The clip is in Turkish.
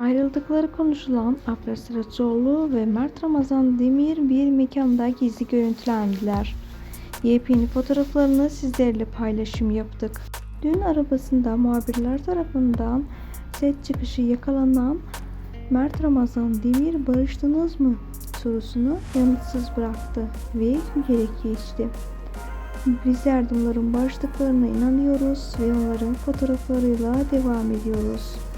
Ayrıldıkları konuşulan Afra Saraçoğlu ve Mert Ramazan Demir bir mekanda gizli görüntülendiler. Yepyeni fotoğraflarını sizlerle paylaşım yaptık. Dün arabasında muhabirler tarafından set çıkışı yakalanan Mert Ramazan Demir barıştınız mı sorusunu yanıtsız bıraktı ve gülerek geçti. Bizler de onların barıştıklarına inanıyoruz ve onların fotoğraflarıyla devam ediyoruz.